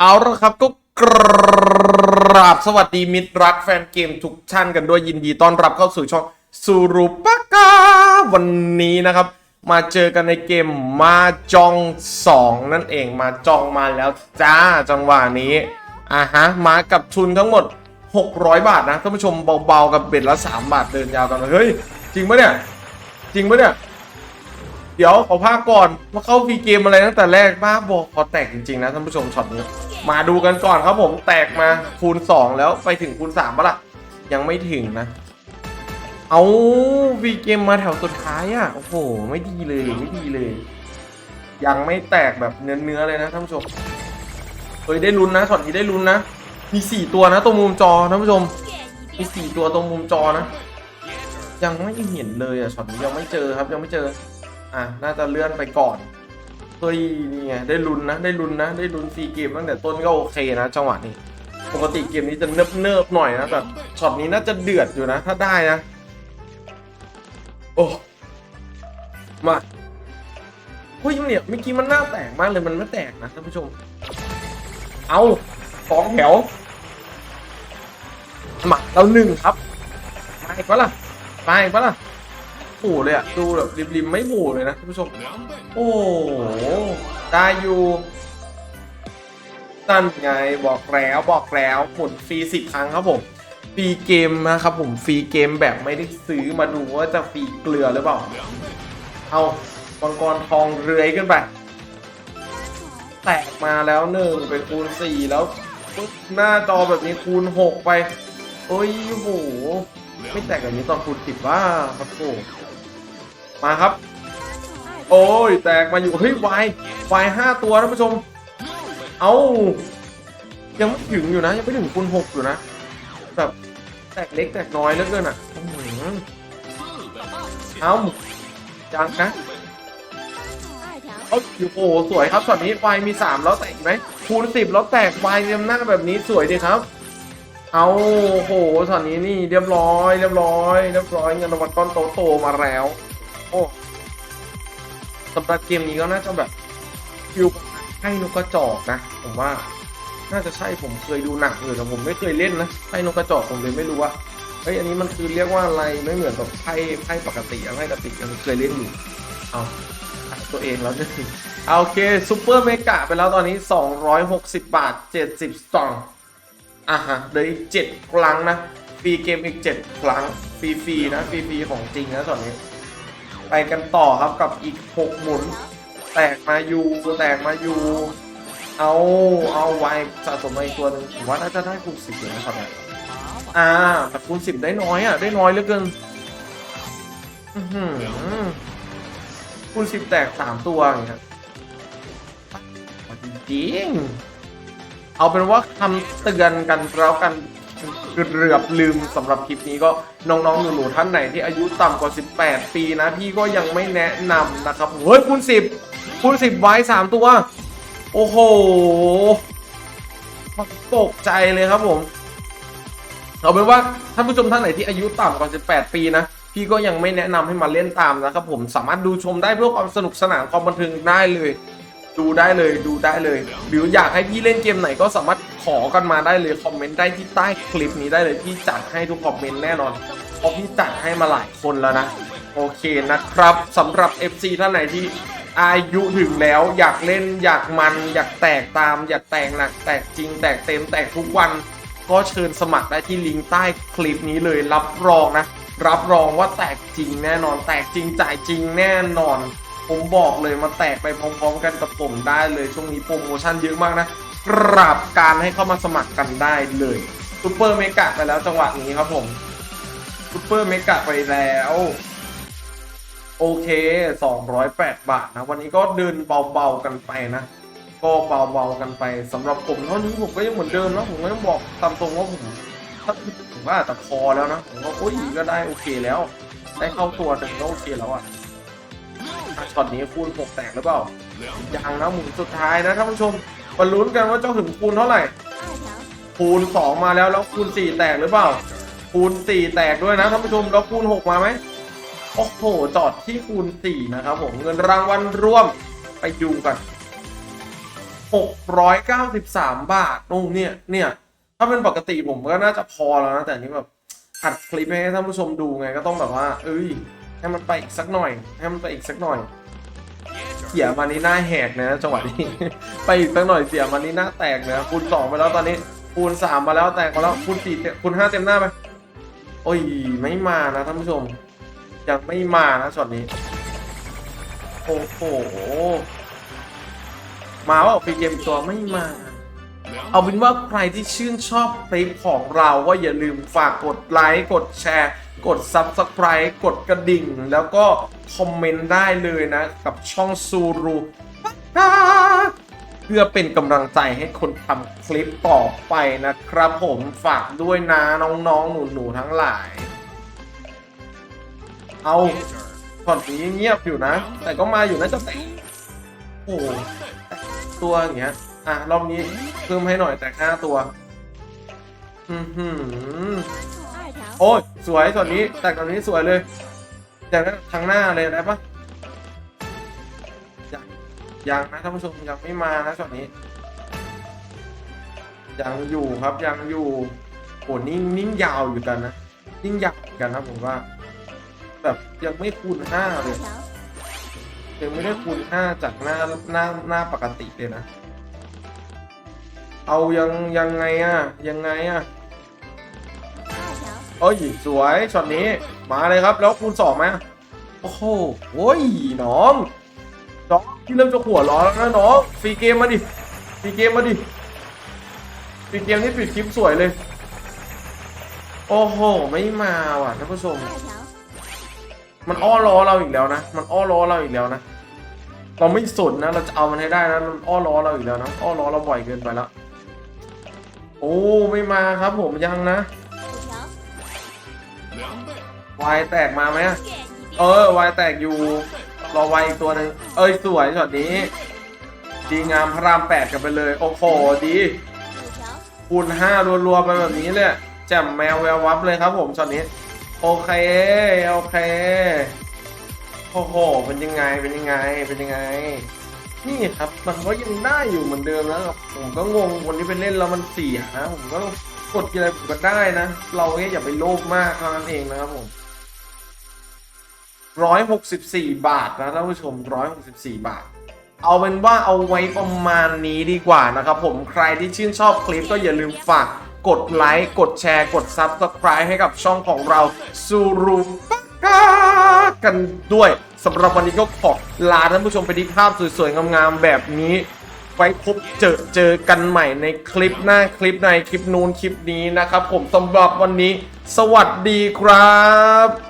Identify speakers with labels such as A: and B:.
A: เอาละครับก็กราบสวัสดีมิตรรักแฟนเกมทุกท่านกันด้วยยินดีต้อนรับเข้าสู่ช่องสุรุปกาวันนี้นะครับ มาเจอกันในเกมมาจอง 2 นั่นเองมาจองมาแล้วจ้าจังหวะนี้อะฮะมากับทุนทั้งหมด 600 บาทนะท่านผู้ชมเบาๆกับเบ็ดละ 3 บาทเดินยาวกันเลยเฮ้ย จริงปะเนี่ย จริงปะเนี่ย เดี๋ยวขอภาก่อนว่าเข้าฟรีเกมอะไรตั้งแต่แรกบ้าบอกพอแตกจริงๆนะท่านผู้ชมช็อตนี้ มาดูกันก่อนครับผมแตกมาคูณ 2 แล้วไปถึงคูณ3ปะล่ะ ยังไม่ถึงนะ เอาฟรีเกมมาแถวสุดท้ายอะโอ้โห ไม่ดีเลยไม่ดีเลย ยังไม่แตกแบบเนื้อๆเลยนะท่านผู้ชมเฮ้ยได้ลุ้นนะช็อตนี้ได้ลุ้นนะมี4ตัวนะตรงมุมจอท่านผู้ชม มี4ตัวตรงมุมจอนะ ยังไม่เห็นเลยอะช็อตนี้ยังไม่เจอครับยังไม่เจอ อะ น่าจะเลื่อนไปก่อนเฮ้ยนี่ไงได้ลุ้นนะ ได้ลุ้นนะ ได้ลุ้นฟรีเกมตั้งแต่ต้นก็โอเคนะ จังหวะนี้ ปกติเกมนี้จะเนิบเนิบๆหน่อยนะ แต่ช็อตนี้น่าจะเดือดอยู่นะ ถ้าได้นะ โอ้ มาเฮ้ยเนี่ยเมื่อกี้มันหน้าแตกมากเลยมันไม่แตกนะท่านผู้ชม เอาสองแถวมาเราหนึ่งครับมาอีกปะล่ะมาอีกปะล่ะ โอ้เลยอะดูแบบริมๆไม่โหเลยนะท่านผู้ชม โอ้โหได้อยู่นั่นไงบอกแล้วบอกแล้วหมุนฟรีสิบครั้งครับผมฟรีเกมนะครับผมฟรีเกมแบบไม่ได้ซื้อมาดูว่าจะฟรีเกลือหรือเปล่า เอามังกรทองเรือยขึ้นไป แตกมาแล้วหนึ่งเป็นคูณสี่แล้วปึ๊บหน้าจอแบบนี้คูณหกไป โอ้ยโห ไม่แตกแบบนี้ตอนคูณสิบว่าครับโอ้ มาครับ โอ้ย แตกมาอยู่ เฮ้ยวายวายห้าตัวท่านผู้ชม เอายังไม่ถึงอยู่นะ ยังไม่ถึงคูณหกอยู่นะ แบบแตกเล็กแตกน้อยเหลือเกินอะอื้อหือเอาจังนะเอาอยู่โอ้โหสวยครับช็อตนี้วายมีสามแล้วแตกไหมคูณสิบแล้วแตกวายเต็มหน้าแบบนี้สวยดีครับ เอาโอ้โหช็อตนี้นี่เรียบร้อย เรียบร้อย เรียบร้อยเงินรางวัลก้อนโตๆมาแล้ว โอ้สำหรับเกมนี้ก็น่าจะแบบฟิวให้นกกระจอกนะ ผมว่า น่าจะใช่ผมเคยดูหนังอยู่แต่ผมไม่เคยเล่นนะให้นกกระจอกผมเลยไม่รู้ว่าเฮ้ยอันนี้มันคือเรียกว่าอะไรไม่เหมือนกับไพ่ไพ่ปกติอะไพ่ปกติยังเคยเล่นอยู่เอาตัวเองแล้วจะเอาโอเคซูเปอร์เมกะไปแล้วตอนนี้ 260 บาท 70สตางอะฮะเลืออีก7ครั้งนะฟรีเกมอีก 7 ครั้งฟรีๆนะฟรีๆของจริงนะตอนนี้ ไปกันต่อครับกับอีก 6 หมุน แตกมาอยู่แตกมาอยู่ เอาเอาไว้สะสมมาอีกตัวหนึงผมว่าน่าจะได้คูณสิบเลยนะครับเนี่ยอ่าแต่คูณสิบได้น้อยอะ ได้น้อยเหลือเกินคูณสิบแตกสามตัวอย่างเงี้ยจริงเอาเป็นว่าคำเตือนกันแล้วกัน เกือบลืมสำหรับคลิปนี้ก็น้องๆหนูๆท่านไหนที่อายุต่ำกว่า 18 ปีนะ พี่ก็ยังไม่แนะนำนะครับเฮ้ยคูณสิบคูณสิบไว้สามตัว โอ้โหตกใจเลยครับผม เอาเป็นว่าท่านผู้ชมท่านไหนที่อายุต่ำกว่า 18 ปีนะพี่ก็ยังไม่แนะนำให้มาเล่นตามนะครับผมสามารถดูชมได้เพื่อความสนุกสนานความบันเทิงได้เลย ดูได้เลยดูได้เลย หรืออยากให้พี่เล่นเกมไหนก็สามารถ ขอกันมาได้เลยคอมเมนต์ได้ที่ใต้คลิปนี้ได้เลยพี่จัดให้ทุกคอมเมนต์แน่นอนเพราะพี่จัดให้มาหลายคนแล้วนะ โอเคนะครับสำหรับ FC ท่านไหนที่อายุถึงแล้วอยากเล่นอยากมัน อยากแตกตาม อยากแตกหนัก แตกจริง แตกเต็มแตกทุกวันก็เชิญสมัครได้ที่ลิงก์ใต้คลิปนี้เลยรับรองนะ รับรองว่าแตกจริงแน่นอน แตกจริงจ่ายจริงแน่นอน ผมบอกเลยมาแตกไปพร้อมๆ กันกับผมได้เลยช่วงนี้โปรโมชั่นเยอะมากนะ กราบการให้เข้ามาสมัครกันได้เลยซูเปอร์เมกะไปแล้วจังหวะนี้ครับผมซูเปอร์เมกะไปแล้ว โอเค 208 บาทนะ วันนี้ก็เดินเบาๆกันไปนะ ก็เบาๆกันไปสำหรับผมเท่านี้ผมก็ยังเหมือนเดิมนะผมก็ยังบอกตามตรงว่าผมถ้าผมว่าแต่พอแล้วนะ ผมก็โอ้ยก็ได้โอเคแล้ว ได้เข้าตัวหนึ่งก็โอเคแล้วอะอะช็อตนี้คูณหกแตกหรือเปล่ายังนะหมุนสุดท้ายนะท่านผู้ชม มาลุ้นกันว่าเจ้าถึงคูณเท่าไหร่ คูณสองมาแล้วแล้วคูณสี่แตกหรือเปล่า คูณสี่แตกด้วยนะท่านผู้ชมแล้วคูณหกมาไหมโอ้โหจอดที่คูณ 4 นะครับผมเงินรางวัลรวมไปดูกัน 693 บาทโอ้เนี่ยเนี่ยถ้าเป็นปกติผมก็น่าจะพอแล้วนะ แต่อันนี้แบบอัดคลิปให้ท่านผู้ชมดูไงก็ต้องแบบว่า เอ้ยให้มันไปอีกสักหน่อย ให้มันไปอีกสักหน่อย เสียมานี่หน้าแหกนะจังหวะนี้ ไปอีกสักหน่อยเสียมานี่หน้าแตกนะคูณสองไปแล้วตอนนี้คูณสามมาแล้วแตกมาแล้วคูณสี่เต็มคูณห้าเต็มหน้าไปโอ้ยไม่มานะท่านผู้ชมยังไม่มานะช็อตนี้โอ้โหมาว่าปีเกมตัวไม่มา เอาเป็นว่าใครที่ชื่นชอบคลิปของเราก็อย่าลืมฝากกดไลค์กดแชร์ กด Subscribe กดกระดิ่ง แล้วก็คอมเมนต์ได้เลยนะ กับช่องซูรูเพื่อเป็นกำลังใจให้คนทำคลิปต่อไปนะครับผมฝากด้วยนะน้องๆ หนูๆ ทั้งหลาย เอาตอนนี้เงียบอยู่นะ แต่ก็มาอยู่นะจะแต่โอ้ตัวอย่างเงี้ย อะ รอบนี้เพิ่มให้หน่อยแต่ห้าตัว อือหือ โอ้ยสวยส่วนนี้แต่ตอนนี้สวยเลยจากนั้นทางหน้าเลยได้ปะยังยังนะท่านผู้ชมยังไม่มานะส่วนนี้ยังอยู่ครับยังอยู่โหนิ่งนิ่งยาวอยู่กันนะนิ่งยาวกันนะผมว่า แบบยังไม่คูณห้าเลยยังไม่ได้คูณห้าจากหน้าหน้าหน้าปกติเลยนะ เอายังยังไงอะยังไงอะ เอ้ยสวยช็อตนี้มาเลยครับ แล้วคูณสองไหมโอ้โหโอ้ยน้องน้องที่เริ่มจะหัวร้อนแล้วนะน้องฟีเกมมาดิฟีเกมมาดิฟรีเกมนี่ปิดคลิปสวยเลย โอ้โหไม่มาว่ะท่านผู้ชม มันอ้อล้อเราอีกแล้วนะ มันอ้อล้อเราอีกแล้วนะเราไม่สนนะ เราจะเอามันให้ได้นะมันอ้อล้อเราอีกแล้วนะอ้อล้อเราบ่อยเกินไปแล้วโอ้ไม่มาครับผมยังนะ วายแตกมาไหมเออวายแตกอยู่ รอวายอีกตัวหนึ่งเอ้ยสวยช็อตนี้ ดีงามพระรามแปดกันไปเลย โอ้โหดีคูณห้ารัวๆไปแบบนี้เลยแจมแมวแวววับเลยครับผมช็อตนี้ โอเค โอเค โอ้โห เป็นยังไง เป็นยังไง เป็นยังไง นี่ครับ มันก็ยังได้อยู่เหมือนเดิมนะผมก็งงวันนี้ไปเล่นแล้วมันเสียนะ ผมก็กดอะไรผมก็ได้นะ เราแค่อย่าไปโลภมากเท่านั้นเองนะครับผม ร้อยหกสิบสี่บาทนะท่านผู้ชมร้อยหกสิบสี่บาท เอาเป็นว่าเอาไว้ประมาณนี้ดีกว่านะครับผมใครที่ชื่นชอบคลิปก็อย่าลืมฝากกดไลค์ กดแชร์ กด Subscribe ให้กับช่องของเราซูรุปกากันด้วยสำหรับวันนี้ก็ขอลาท่านผู้ชมไปที่ภาพสวยๆ งามๆ แบบนี้ ไว้พบเจอเจอกันใหม่ในคลิปหน้าคลิปในคลิปนู้นคลิปนี้นะครับผมสำหรับวันนี้ สวัสดีครับ